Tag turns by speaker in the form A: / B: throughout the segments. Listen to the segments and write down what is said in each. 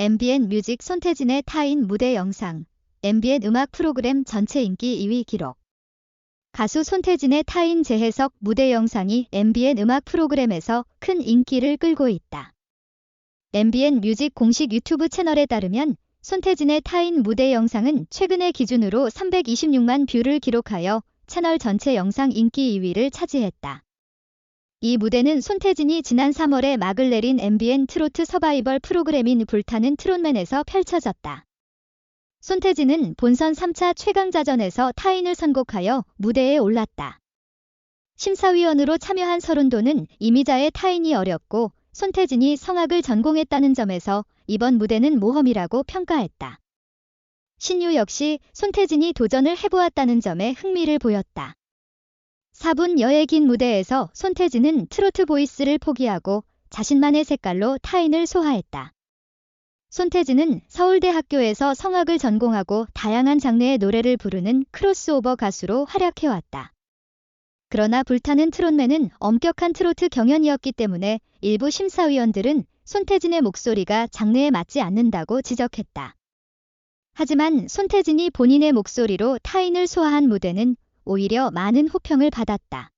A: MBN 뮤직 손태진의 타인 무대 영상, MBN 음악 프로그램 전체 인기 2위 기록. 가수 손태진의 타인 재해석 무대 영상이 MBN 음악 프로그램에서 큰 인기를 끌고 있다. MBN 뮤직 공식 유튜브 채널에 따르면 손태진의 타인 무대 영상은 최근의 기준으로 326만 뷰를 기록하여 채널 전체 영상 인기 2위를 차지했다. 이 무대는 손태진이 지난 3월에 막을 내린 MBN 트로트 서바이벌 프로그램인 불타는 트롯맨에서 펼쳐졌다. 손태진은 본선 3차 최강자전에서 타인을 선곡하여 무대에 올랐다. 심사위원으로 참여한 서른도는 이미자의 타인이 어렵고 손태진이 성악을 전공했다는 점에서 이번 무대는 모험이라고 평가했다. 신유 역시 손태진이 도전을 해보았다는 점에 흥미를 보였다. 4분 여의 긴 무대에서 손태진은 트로트 보이스를 포기하고 자신만의 색깔로 타인을 소화했다. 손태진은 서울대학교에서 성악을 전공하고 다양한 장르의 노래를 부르는 크로스오버 가수로 활약해왔다. 그러나 불타는 트롯맨은 엄격한 트로트 경연이었기 때문에 일부 심사위원들은 손태진의 목소리가 장르에 맞지 않는다고 지적했다. 하지만 손태진이 본인의 목소리로 타인을 소화한 무대는 오히려 많은 호평을 받았다.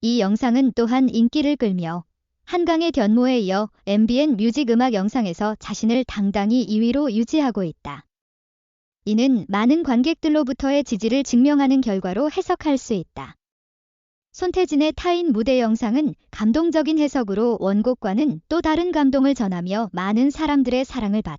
A: 이 영상은 또한 인기를 끌며 한강의 견모에 이어 MBN 뮤직 음악 영상에서 자신을 당당히 2위로 유지하고 있다. 이는 많은 관객들로부터의 지지를 증명하는 결과로 해석할 수 있다. 손태진의 타인 무대 영상은 감동적인 해석으로 원곡과는 또 다른 감동을 전하며 많은 사람들의 사랑을 받.